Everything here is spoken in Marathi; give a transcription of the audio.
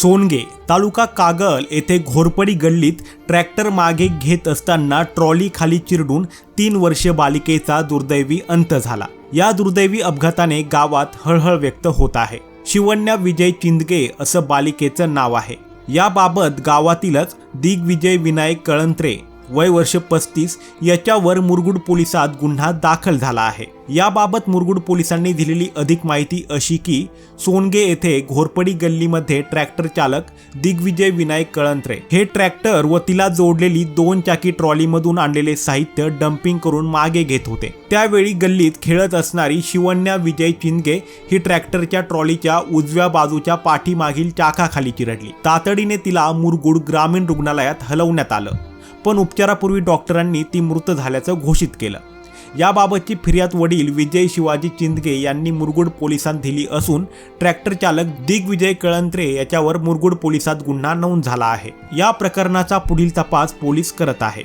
सोनगे तालुका कागल येथे घोरपडी गल्लीत ट्रॅक्टर मागे घेत असताना ट्रॉली खाली चिरडून तीन वर्ष बालिकेचा दुर्दैवी अंत झाला. या दुर्दैवी अपघाताने गावात हळहळ व्यक्त होत आहे. शिवण्या विजय चिंदगे असं बालिकेचं नाव आहे. याबाबत गावातीलच दिग्विजय विनायक कळंत्रे वय वर्ष पस्तीस याच्यावर मुरगुड पोलिसात गुन्हा दाखल झाला आहे. याबाबत मुरगुड पोलिसांनी दिलेली अधिक माहिती अशी की सोनगे येथे घोरपडी गल्लीमध्ये ट्रॅक्टर चालक दिग्विजय विनायक कळंत्रे. हे ट्रॅक्टर व तिला जोडलेली दोन चाकी ट्रॉलीमधून आणलेले साहित्य डम्पिंग करून मागे घेत होते. त्यावेळी गल्लीत खेळत असणारी शिवण्या विजय चिंदगे ही ट्रॅक्टरच्या ट्रॉलीच्या उजव्या बाजूच्या पाठीमागील चाकाखाली चिरडली. तातडीने तिला मुरगुड ग्रामीण रुग्णालयात हलवण्यात आलं. पण उपचारापूर्वी डॉक्टरांनी ती मृत झाल्याचं घोषित केलं. याबाबतची फिर्याद वडील विजय शिवाजी चिंदगे यांनी मुरगुड पोलिसांत दिली असून ट्रॅक्टर चालक दिग्विजय कळंत्रे याच्यावर मुरगुड पोलिसात गुन्हा नोंद झाला आहे. या प्रकरणाचा पुढील तपास पोलीस करत आहे.